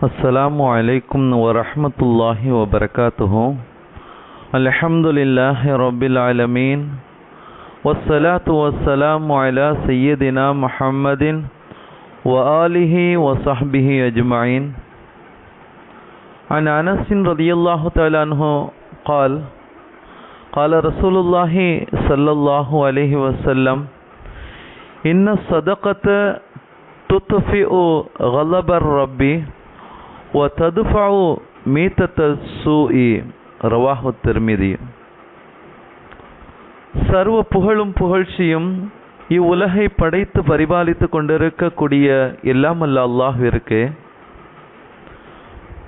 السلام عليكم ورحمة الله وبركاته. الحمد لله رب العالمين. والصلاة والسلام على سيدنا محمد وآله وصحبه أجمعين. عن أنس رضي الله تعالى عنه قال قال رسول الله صلى الله عليه وسلم إن الصدقة تطفئ غضب الرب ஒ ததுஃபாவு மீத்தத்த சூஇ ரவாஹு திருமிதி சர்வ புகழும் புகழ்ச்சியும் இவ்வுலகை படைத்து பரிபாலித்து கொண்டிருக்கக்கூடிய எல்லாம் அல்ல அல்லாஹிற்கு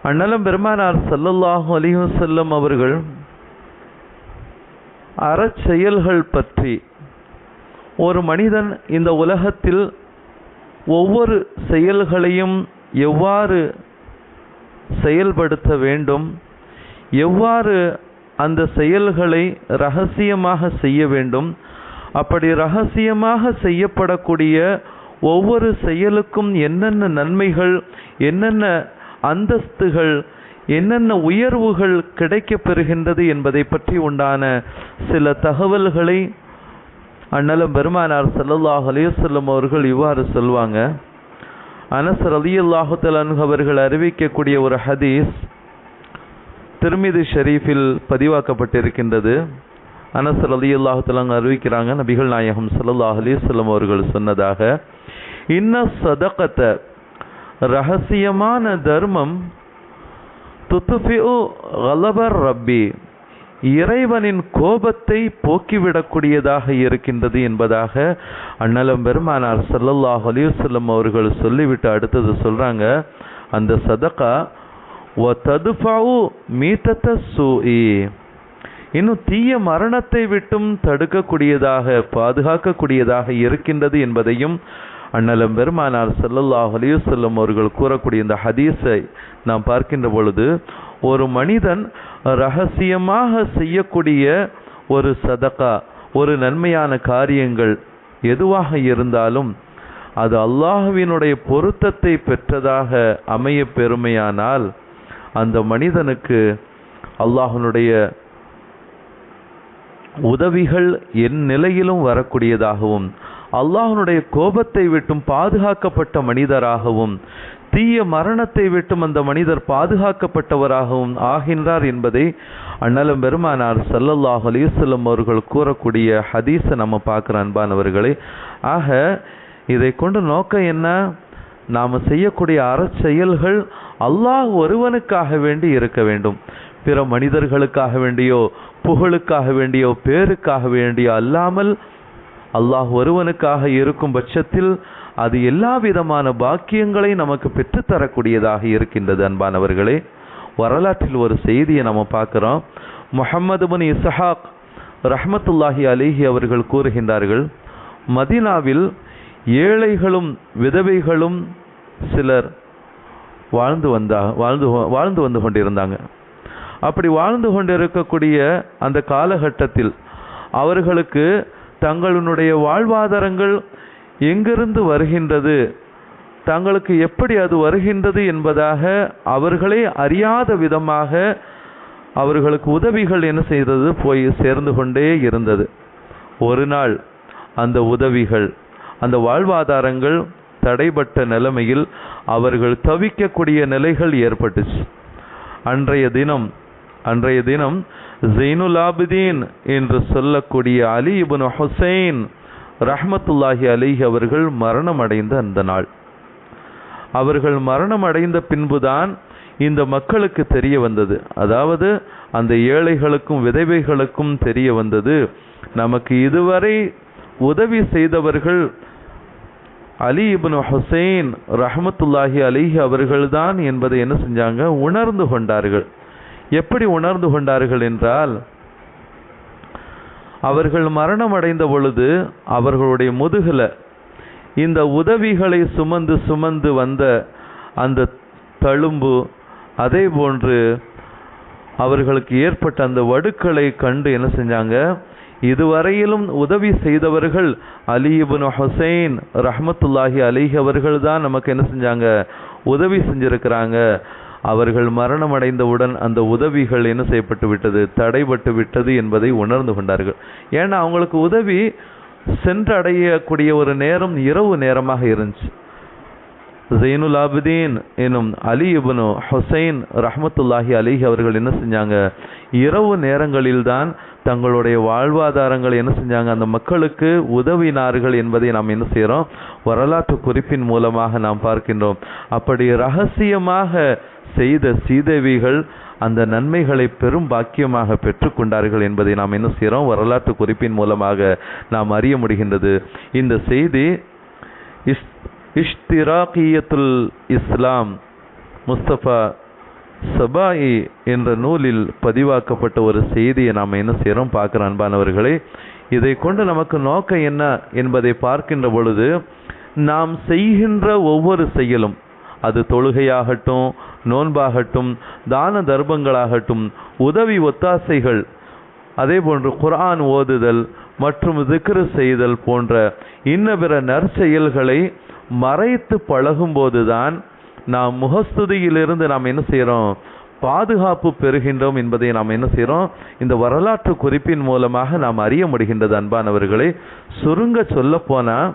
அண்ணலம் பெருமானார் சல்லல்லாஹு அலிஹு செல்லம் அவர்கள் அறச்செயல்கள் பற்றி ஒரு மனிதன் இந்த உலகத்தில் ஒவ்வொரு செயல்களையும் எவ்வாறு செயல்படுத்த வேண்டும். எவ்வாறு அந்த செயல்களை ரகசியமாக செய்ய வேண்டும்? அப்படி ரகசியமாக செய்யப்படக்கூடிய ஒவ்வொரு செயலுக்கும் என்னென்ன நன்மைகள் என்னென்ன அந்தஸ்துகள் என்னென்ன உயர்வுகள் கிடைக்கப் பெறுகின்றது என்பதை பற்றி உண்டான சில தகவல்களை அண்ணலும் பெருமானார் செல்லல்லாஹ் அலையுசல்லம் அவர்கள் இவ்வாறு சொல்வாங்க. அனஸ் ரலியல்லாஹு தஆலா அவர்கள் அறிவிக்கக்கூடிய ஒரு ஹதீஸ் திருமிதி ஷெரீஃபில் பதிவாக்கப்பட்டிருக்கின்றது. அனஸ் ரலியல்லாஹு தஆலா அறிவிக்கிறாங்க நபிகள் நாயகம் சல்லாஹ் அலைஹி அவர்கள் சொன்னதாக. இன்ன சதக்கத்தை ரகசியமான தர்மம் துத்துஃபிஉ கலபர் ரப்பி இறைவனின் கோபத்தை போக்கிவிடக்கூடியதாக இருக்கின்றது என்பதாக அண்ணலம் பெருமானார் சல்லல்லாஹ் அலிவசல்லம் அவர்கள் சொல்லிவிட்டு அடுத்தது சொல்றாங்க அந்த சதகா ஒ ததுஃபஉ மீத்தத்த சூஇ. இன்னும் தீய மரணத்தை விட்டும் தடுக்கக்கூடியதாக பாதுகாக்கக்கூடியதாக இருக்கின்றது என்பதையும் அண்ணலம் பெருமானார் சல்லல்லாஹ் அலைஹி அவர்கள் கூறக்கூடிய இந்த ஹதீஸை நாம் பார்க்கின்ற பொழுது ஒரு மனிதன் ரகசியமாக செய்யக்கூடிய ஒரு சதகா ஒரு நன்மையான காரியங்கள் எதுவாக இருந்தாலும் அது அல்லாஹுவினுடைய பொருத்தத்தை பெற்றதாக அமைய பெருமையானால் அந்த மனிதனுக்கு அல்லாஹனுடைய உதவிகள் என் நிலையிலும் வரக்கூடியதாகவும் அல்லாஹனுடைய கோபத்தை விட்டும் பாதுகாக்கப்பட்ட மனிதராகவும் தீய மரணத்தை விட்டும் அந்த மனிதர் பாதுகாக்கப்பட்டவராகவும் ஆகின்றார் என்பதை அண்ணலம் பெருமானார் சல்லல்லாஹ் அலிசல்லம் அவர்கள் கூறக்கூடிய ஹதீஸை நம்ம பார்க்குற அன்பானவர்களே. ஆக இதை கொண்டு நோக்கம் என்ன? நாம் செய்யக்கூடிய அறச்செயல்கள் அல்லாஹ் ஒருவனுக்காக வேண்டி இருக்க வேண்டும். பிற மனிதர்களுக்காக வேண்டியோ புகழுக்காக வேண்டியோ பேருக்காக வேண்டியோ அல்லாமல் அல்லாஹ் ஒருவனுக்காக இருக்கும் பட்சத்தில் அது எல்லா விதமான பாக்கியங்களை நமக்கு பெற்றுத்தரக்கூடியதாக இருக்கின்றது அன்பானவர்களே. வரலாற்றில் ஒரு செய்தியை நம்ம பார்க்குறோம். முஹம்மது பின் இசஹாக் ரஹமத்துல்லாஹி அலிஹி அவர்கள் கூறுகின்றார்கள் மதினாவில் ஏழைகளும் விதவைகளும் சிலர் வாழ்ந்து வந்தா வாழ்ந்து வாழ்ந்து வந்து கொண்டிருந்தாங்க. அப்படி வாழ்ந்து கொண்டிருக்கக்கூடிய அந்த காலகட்டத்தில் அவர்களுக்கு தங்களுடைய வாழ்வாதாரங்கள் எங்கிருந்து வருகின்றது? தங்களுக்கு எப்படி அது வருகின்றது என்பதாக அவர்களே அறியாத விதமாக அவர்களுக்கு உதவிகள் என்ன செய்தது? போய் சேர்ந்து கொண்டே இருந்தது. ஒரு நாள் அந்த உதவிகள் அந்த வாழ்வாதாரங்கள் தடைபட்ட நிலைமையில் அவர்கள் தவிக்கக்கூடிய நிலைகள் ஏற்பட்டுச்சு. அன்றைய தினம் அன்றைய தினம் ஜெயினுல் ஆபிதீன் என்று சொல்லக்கூடிய அலி இபுன் ஹுசைன் ரஹமத்துல்லாஹி அலிஹி அவர்கள் மரணம் அடைந்த அந்த நாள். அவர்கள் மரணம் அடைந்த பின்புதான் இந்த மக்களுக்கு தெரிய வந்தது. அதாவது அந்த ஏழைகளுக்கும் விதவைகளுக்கும் தெரிய வந்தது. நமக்கு இதுவரை உதவி செய்தவர்கள் அலி இபின் ஹுசைன் ரஹமத்துல்லாஹி அலிஹி அவர்கள்தான் என்பதை என்ன செஞ்சாங்க? உணர்ந்து கொண்டார்கள். எப்படி உணர்ந்து கொண்டார்கள் என்றால் அவர்கள் மரணம் அடைந்த பொழுது அவர்களுடைய முதுகில் இந்த உதவிகளை சுமந்து சுமந்து வந்த அந்த தழும்பு அதே போன்று அவர்களுக்கு ஏற்பட்ட அந்த வடுக்களை கண்டு என்ன செஞ்சாங்க? இதுவரையிலும் உதவி செய்தவர்கள் அலி இப்னு ஹுசைன் ரஹமத்துல்லாஹி அலிஹி அவர்கள் தான் நமக்கு என்ன செஞ்சாங்க? உதவி செஞ்சிருக்கிறாங்க. அவர்கள் மரணமடைந்தவுடன் அந்த உதவிகள் என்ன செய்யப்பட்டு விட்டது? தடைபட்டு விட்டது என்பதை உணர்ந்து கொண்டார்கள். ஏன்னா அவங்களுக்கு உதவி சென்றடையக்கூடிய ஒரு நேரம் இரவு நேரமாக இருந்துச்சு. ஜெயினுல் ஆபிதீன் எனும் அலி இபனு ஹுசைன் ரஹமத்துல்லாஹி அலிஹி அவர்கள் என்ன செஞ்சாங்க? இரவு நேரங்களில்தான் தங்களுடைய வாழ்வாதாரங்கள் என்ன செஞ்சாங்க? அந்த மக்களுக்கு உதவினார்கள் என்பதை நாம் என்ன செய்கிறோம் வரலாற்று குறிப்பின் மூலமாக நாம் பார்க்கின்றோம். அப்படி ரகசியமாக செய்த சீதேவிகள் அந்த நன்மைகளை பெரும் பாக்கியமாக பெற்றுக்கொண்டார்கள் என்பதை நாம் என்ன செய்கிறோம் வரலாற்று குறிப்பின் மூலமாக நாம் அறிய முடிகின்றது. இந்த செய்தி இஸ் இஷ்திராகியத்துல் இஸ்லாம் முஸ்தபா சபாயி என்ற நூலில் பதிவாக்கப்பட்ட ஒரு செய்தியை நாம் என்ன செய்கிறோம் பார்க்குற அன்பானவர்களே இதை கொண்டு நமக்கு நோக்கம் என்ன என்பதை பார்க்கின்ற பொழுது நாம் செய்கின்ற ஒவ்வொரு செயலும் அது தொழுகையாகட்டும் நோன்பாகட்டும் தான தர்மங்களாகட்டும் உதவி ஒத்தாசைகள் அதே போன்று குர்ஆன் ஓதுதல் மற்றும் திக்ரு செய்தல் போன்ற இன்ன பிற நற்செயல்களை மறைத்து பழகும்போதுதான் நாம் முகஸ்துதியிலிருந்து நாம் என்ன செய்கிறோம் பாதுகாப்பு பெறுகின்றோம் என்பதை நாம் என்ன செய்கிறோம் இந்த வரலாற்று குறிப்பின் மூலமாக நாம் அறிய முடிகின்றது அன்பானவர்களை. சுருங்க சொல்ல போனால்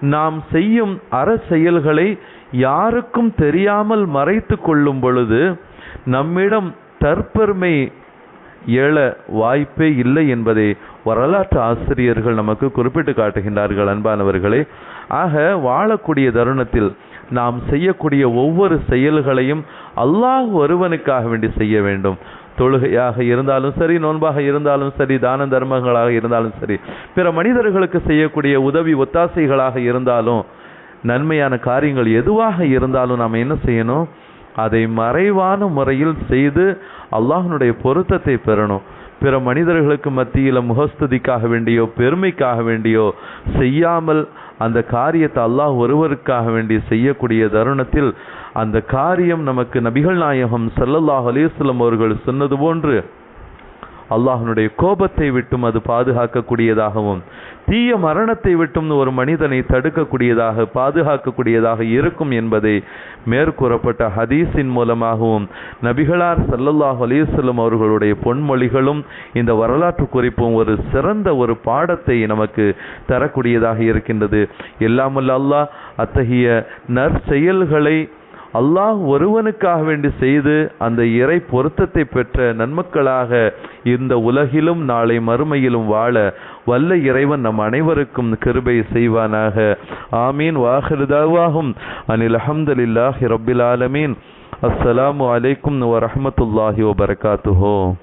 நாம் செய்யும் அற செயல்களை யாருக்கும் தெரியாமல் மறைத்து கொள்ளும் பொழுது நம்மிடம் தற்பெருமை எழ வாய்ப்பே இல்லை என்பதை வரலாற்று ஆசிரியர்கள் நமக்கு குறிப்பிட்டு காட்டுகின்றார்கள் அன்பானவர்களே. ஆக வாழக்கூடிய தருணத்தில் நாம் செய்யக்கூடிய ஒவ்வொரு செயல்களையும் அல்லாஹ் ஒருவனுக்காக வேண்டி செய்ய வேண்டும். தொழுகையாக இருந்தாலும் சரி நோன்பாக இருந்தாலும் சரி தான தர்மங்களாக இருந்தாலும் சரி பிற மனிதர்களுக்கு செய்யக்கூடிய உதவி ஒத்தாசைகளாக இருந்தாலும் நன்மையான காரியங்கள் எதுவாக இருந்தாலும் நாம் என்ன செய்யணும்? அதை மறைவான முறையில் செய்து அல்லாஹ்னுடைய பொருத்தத்தை பெறணும். பிற மனிதர்களுக்கு மத்தியில் முகஸ்துதிக்காக வேண்டியோ பெருமைக்காக வேண்டியோ செய்யாமல் அந்த காரியத்தை அல்லாஹ் ஒருவருக்காக வேண்டி செய்யக்கூடிய தருணத்தில் அந்த காரியம் நமக்கு நபிகள் நாயகம் சல்லல்லாஹ் அலிஸ்லம் அவர்கள் சொன்னது போன்று அல்லாஹனுடைய கோபத்தை விட்டும் அது பாதுகாக்கக்கூடியதாகவும் தீய மரணத்தை விட்டும் ஒரு மனிதனை தடுக்கக்கூடியதாக பாதுகாக்கக்கூடியதாக இருக்கும் என்பதை மேற்கூறப்பட்ட ஹதீஸின் மூலமாகவும் நபிகளார் சல்லல்லாஹ் அலிசல்லம் அவர்களுடைய பொன்மொழிகளும் இந்த வரலாற்று குறிப்பும் ஒரு சிறந்த ஒரு பாடத்தை நமக்கு தரக்கூடியதாக இருக்கின்றது. எல்லாமல்ல அல்லாஹ் அத்தகைய நற்செயல்களை அல்லாஹ் ஒருவனுக்காக வேண்டி செய்து அந்த இறை பொருத்தத்தை பெற்ற நன்மக்களாக இந்த உலகிலும் நாளை மறுமையிலும் வாழ வல்ல இறைவன் நம் அனைவருக்கும் கிருபை செய்வானாக. ஆமீன். வாஹிருதாவாகும் அனில் அஹமதுல்லாஹி ரபில் ஆலமீன். அஸ்ஸலாமு அலைக்கும் வரமத்துல்லாஹி வபர்காத்துஹோ